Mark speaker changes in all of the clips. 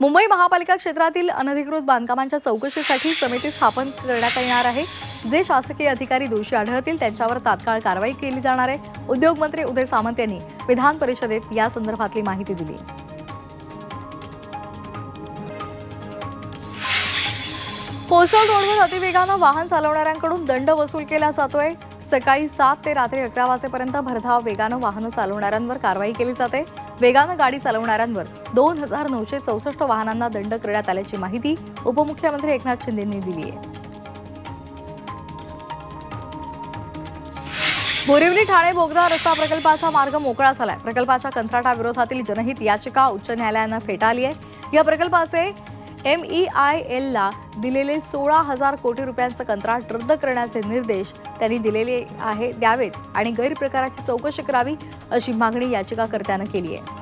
Speaker 1: मुंबई महापालिका क्षेत्रातील अनधिकृत बांधकामांच्या चौकशीसाठी समिती स्थापन करण्यात येणार आहे. जे शासकीय अधिकारी दोषी आढळतील त्यांच्यावर तात्काळ कारवाई केली जाणार आहे. उद्योगमंत्री उदय सामंत यांनी विधान परिषदेत या संदर्भातली माहिती दिली. कोसळ रोडवर अतिवेगानं वाहन चालवणाऱ्यांकडून दंड वसूल केला जातोय. सकाळी सात ते रात्री अकरा वाजेपर्यंत भरधाव वेगानं वाहनं चालवणाऱ्यांवर कारवाई केली जाते. वेगानं गाडी चालवणाऱ्यांवर दोन हजार नऊशे चौसष्ट वाहनांना दंड करण्यात आल्याची माहिती उपमुख्यमंत्री एकनाथ शिंदेंनी दिली आहे. बोरिवली ठाणे बोगदा रस्ता प्रकल्पाचा मार्ग मोकळा झालाय. प्रकल्पाच्या कंत्राटाविरोधातील जनहित याचिका उच्च न्यायालयानं फेटाळली आहे. या प्रकल्पाचे एम ई आय एलला दिलेले सोळा हजार कोटी रुपयांचं कंत्राट रद्द करण्याचे निर्देश त्यांनी दिलेले आहे द्यावेत आणि गैरप्रकाराची चौकशी करावी अशी मागणी याचिकाकर्त्यानं केली आहे.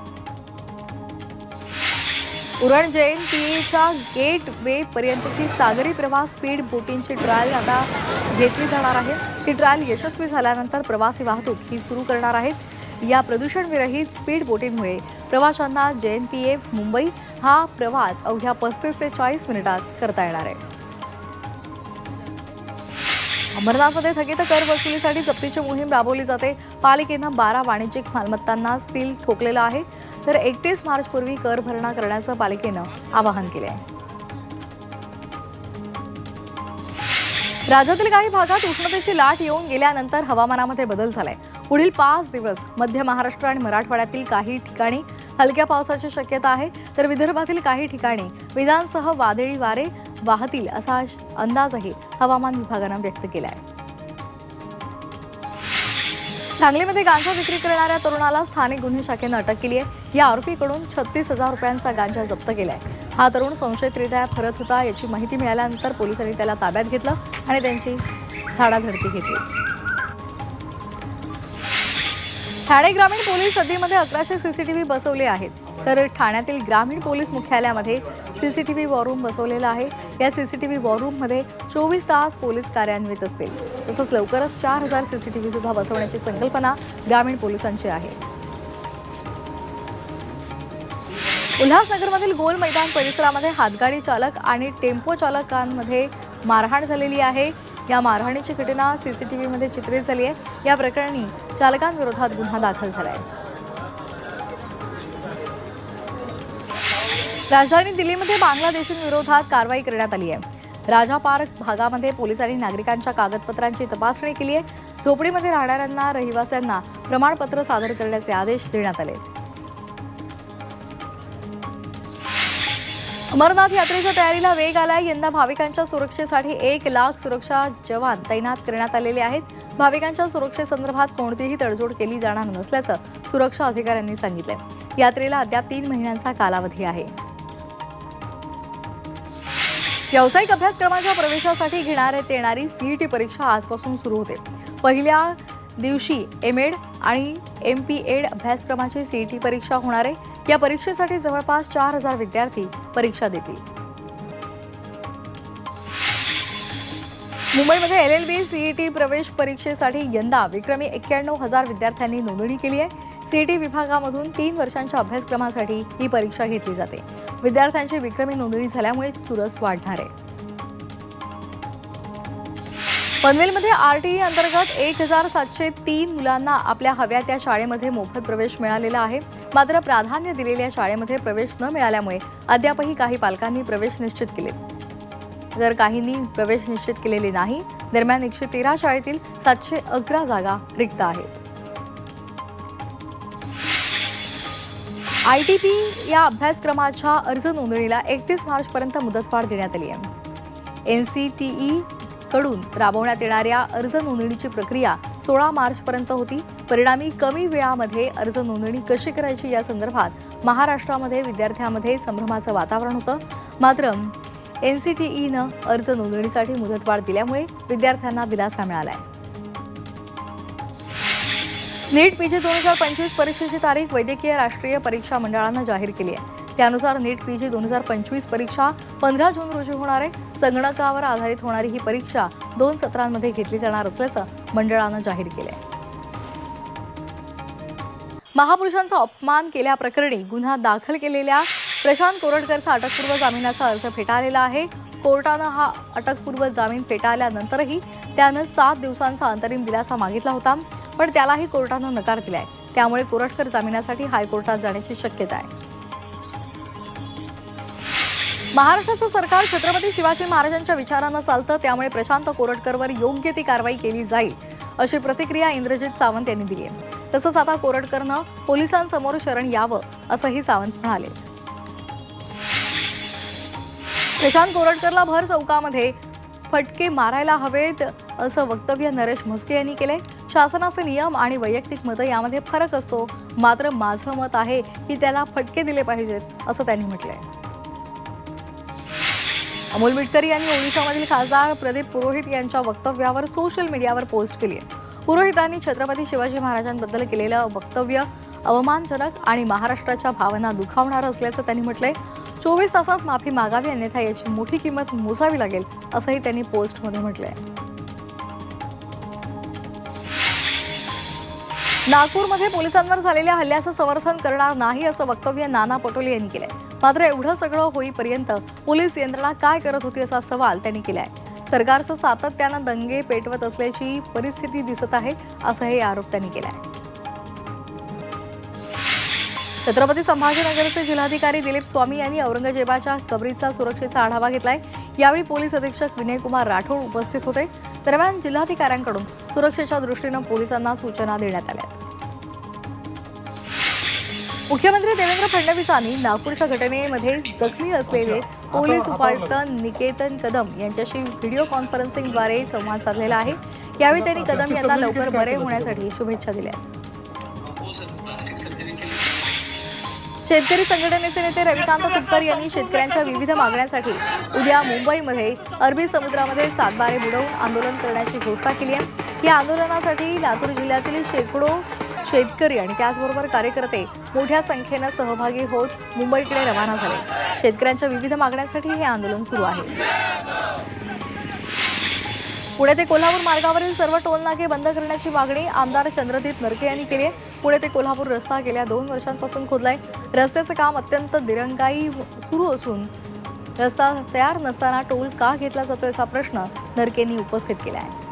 Speaker 1: उरण जयंतीच्या पीएच्या गेट वे पर्यंतची सागरी प्रवास स्पीड बोटींची ट्रायल आता घेतली जाणार आहे. ही ट्रायल यशस्वी झाल्यानंतर प्रवासी वाहतूक ही सुरू करणार आहेत. या प्रदूषणविरहित स्पीड बोटींमुळे प्रवाशांना जैन पी ए मुंबई हा प्रवास अवघ्या पस्तीस ते चाळीस मिनिटात करता येणार आहे. अमरनाथमध्ये थकीत कर वसुलीसाठी जप्तीची मोहीम राबवली जाते. पालिकेनं बारा वाणिज्यिक मालमत्तांना सील ठोकलेलं आहे. तर एकतीस मार्चपूर्वी कर भरणा करण्याचं पालिकेनं आवाहन केलं आहे राज्यातील काही भागात उष्णतेची लाट येऊन गेल्यानंतर हवामानामध्ये बदल झालाय. पुढील पाच दिवस मध्य महाराष्ट्र आणि मराठवाड्यातील काही ठिकाणी हलक्या पावसाची शक्यता आहे. तर विदर्भातील काही ठिकाणी विजांसह वादळी वारे वाहतील असा अंदाजही हवामान विभागानं व्यक्त केला आहे सांगलीमध्ये गांजा विक्री करणाऱ्या तरुणाला स्थानिक गुन्हे शाखेनं अटक केली आहे. या आरोपीकडून छत्तीस हजार रुपयांचा गांजा जप्त केलाय. हा तरुण संशयितरित्या फरत होता याची माहिती मिळाल्यानंतर पोलिसांनी त्याला ताब्यात घेतलं आणि त्यांची झाडाझडती घेतली. ठाणे ग्रामीण पोलीस हद्दीमध्ये अकराशे सीसीटीव्ही बसवले आहेत. तर ठाण्यातील ग्रामीण पोलीस मुख्यालयामध्ये सीसीटीव्ही वॉरूम बसवलेला आहे. या सीसीटीव्ही वॉरूममध्ये चोवीस तास पोलीस कार्यान्वित असतील. तसंच लवकरच चार हजार सीसीटीव्ही सुद्धा बसवण्याची संकल्पना ग्रामीण पोलिसांची आहे. उल्हासनगरमधील गोल मैदान परिसरामध्ये हातगाडी चालक आणि टेम्पो चालकांमध्ये मारहाण झालेली आहे. या मारहाणीची घटना सीसीटीव्हीमध्ये चित्रित झाली आहे. या प्रकरणी चालकांविरोधात गुन्हा दाखल झाला आहे. राजधानी दिल्लीमध्ये बांगलादेशींविरोधात कारवाई करण्यात आली आहे. राजा पार्क भागामध्ये पोलिसांनी नागरिकांच्या कागदपत्रांची तपासणी केली आहे. झोपडीमध्ये राहणाऱ्यांना रहिवाशांना प्रमाणपत्र सादर करण्याचे आदेश देण्यात आले. अमरनाथ यात्रेच्या तयारीला वेग आलाय. यंदा भाविकांच्या सुरक्षेसाठी एक लाख सुरक्षा जवान तैनात करण्यात आलेले आहेत. भाविकांच्या सुरक्षेसंदर्भात कोणतीही तडजोड केली जाणार नसल्याचं सुरक्षा अधिकाऱ्यांनी सांगितलंय. यात्रेला अद्याप तीन महिन्यांचा कालावधी आहे. व्यावसायिक अभ्यासक्रमाच्या प्रवेशासाठी घेण्यात येणारी सीईटी परीक्षा आजपासून सुरू होते. पहिल्या दिवशी एम एड आणि एम पी एड अभ्यासक्रमाची सीईटी परीक्षा होणार आहे. या परीक्षेसाठी जवळपास चार हजार विद्यार्थी परीक्षा देतील. मुंबईमध्ये एल एल बी सीईटी प्रवेश परीक्षेसाठी यंदा विक्रमी एक्क्याण्णव हजार विद्यार्थ्यांनी नोंदणी केली आहे. सीईटी विभागामधून तीन वर्षांच्या अभ्यासक्रमासाठी ही परीक्षा घेतली जाते. विद्यार्थ्यांची विक्रमी नोंदणी झाल्यामुळे चुरस वाढणार आहे. पनवेलमध्ये आरटीई अंतर्गत एक हजार सातशे तीन मुलांना आपल्या हव्या त्या शाळेमध्ये मोफत प्रवेश मिळालेला आहे. मात्र प्राधान्य दिलेल्या शाळेमध्ये प्रवेश न मिळाल्यामुळे अद्यापही काही पालकांनी प्रवेश निश्चित केले. तर काहींनी प्रवेश निश्चित केलेले नाही दरम्यान एकशे तेरा शाळेतील सातशे अकरा जागा रिक्त आहेत. आय टी पी या अभ्यासक्रमाच्या अर्ज नोंदणीला एकतीस मार्चपर्यंत मुदतवाढ देण्यात आली आहे. एन सी टी ई कडून राबवण्यात येणाऱ्या अर्ज नोंदणीची प्रक्रिया सोळा मार्चपर्यंत होती. परिणामी कमी वेळामध्ये अर्ज नोंदणी कशी करायची या संदर्भात महाराष्ट्रामध्ये विद्यार्थ्यांमध्ये संभ्रमाचं वातावरण होतं. मात्र एन सी टी ईनं अर्ज नोंदणीसाठी मुदतवाढ दिल्यामुळे विद्यार्थ्यांना दिलासा मिळाला आहे नीट पीजी दोन हजार पंचवीस परीक्षेची तारीख वैद्यकीय राष्ट्रीय परीक्षा मंडळानं जाहीर केली आहे. त्यानुसार नीट पी जी दोन हजार पंचवीस परीक्षा पंधरा जून रोजी होणार आहे. संगणकावर आधारित होणारी ही परीक्षा दोन सत्रांमध्ये घेतली जाणार असल्याचं मंडळानं जाहीर केलं आहे महापुरुषांचा अपमान केल्याप्रकरणी गुन्हा दाखल केलेल्या प्रशांत कोरटकरचा अटकपूर्व जामिनाचा अर्ज फेटाळलेला आहे. कोर्टानं हा अटकपूर्व जामीन फेटाळल्यानंतरही त्यानं सात दिवसांचा अंतरिम दिलासा मागितला होता पण त्यालाही कोर्टानं नकार दिलाय. त्यामुळे कोरटकर जामिनासाठी हायकोर्टात जाण्याची शक्यता आहे. महाराष्ट्राचं सरकार छत्रपती शिवाजी महाराजांच्या विचारानं चालतं त्यामुळे प्रशांत कोरटकरवर योग्य ती कारवाई केली जाईल अशी प्रतिक्रिया इंद्रजित सावंत यांनी दिली आहे. तसंच आता कोरटकरनं पोलिसांसमोर शरण यावं असंही सावंत म्हणाले. प्रशांत कोरटकरला भर चौकामध्ये फटके मारायला हवेत असं वक्तव्य नरेश म्हस्के यांनी केलंय. शासनाचे नियम आणि वैयक्तिक मतं यामध्ये फरक असतो. मात्र माझं मत आहे की त्याला फटके दिले पाहिजेत असं त्यांनी म्हटलंय. अमोल मिटकरी यांनी ओडिशामधील खासदार प्रदीप पुरोहित यांच्या वक्तव्यावर सोशल मीडियावर पोस्ट केली आहे. पुरोहितांनी छत्रपती शिवाजी महाराजांबद्दल केलेलं वक्तव्य अवमानजनक आणि महाराष्ट्राच्या भावना दुखावणारं असल्याचं त्यांनी म्हटलंय. चोवीस तासात माफी मागावी अन्यथा याची मोठी किंमत मोजावी लागेल असंही त्यांनी पोस्टमध्ये म्हटलंय. नागपूरमध्ये पोलिसांवर झालेल्या हल्ल्याचं समर्थन करणार नाही असं वक्तव्य नाना पटोले यांनी केलंय. मात्र एवढं सगळं होईपर्यंत पोलीस यंत्रणा काय करत होती असा सवाल त्यांनी केलाय. सरकारचं सातत्यानं दंगे पेटवत असल्याची परिस्थिती दिसत आहे असाही आरोप त्यांनी केलाय. छत्रपती संभाजीनगरचे जिल्हाधिकारी दिलीप स्वामी यांनी औरंगजेबाच्या कबरीचा सुरक्षेचा आढावा घेतलाय. यावेळी पोलीस अधीक्षक विनयकुमार राठोड उपस्थित होते. दरम्यान जिल्हाधिकाऱ्यांकडून सुरक्षेच्या दृष्टीनं पोलिसांना सूचना देण्यात आल्या मुख्यमंत्री देवेंद्र फडणवीसांनी नागपूरच्या घटनेमध्ये जखमी असलेले पोलीस उपायुक्त निकेतन कदम यांच्याशी व्हिडिओ कॉन्फरन्सिंगद्वारे संवाद साधलेला आहे. यावेळी त्यांनी कदम यांना लवकर बरे होण्यासाठी शुभेच्छा दिल्या. शेतकरी संघटनेचे नेते रविकांत तुपकर यांनी शेतकऱ्यांच्या विविध मागण्यांसाठी उद्या मुंबईमध्ये अरबी समुद्रामध्ये सातबारे बुडवून आंदोलन करण्याची घोषणा केली आहे. या आंदोलनासाठी लातूर जिल्ह्यातील शेकडो शेतकरी आणि त्याचबरोबर कार्यकर्ते मोठ्या संख्येनं सहभागी होत मुंबईकडे रवाना झाले. शेतकऱ्यांच्या विविध मागण्यांसाठी हे आंदोलन सुरू आहे. पुणे ते कोल्हापूर मार्गावरील सर्व टोलनाके बंद करण्याची मागणी आमदार चंद्रदीप नरके यांनी केली आहे. पुणे ते कोल्हापूर रस्ता गेल्या दोन वर्षांपासून खोदलाय. रस्त्याचं काम अत्यंत दिरंगाई सुरू असून रस्ता तयार नसताना टोल का घेतला जातो असा प्रश्न नरकेंनी उपस्थित केला आहे.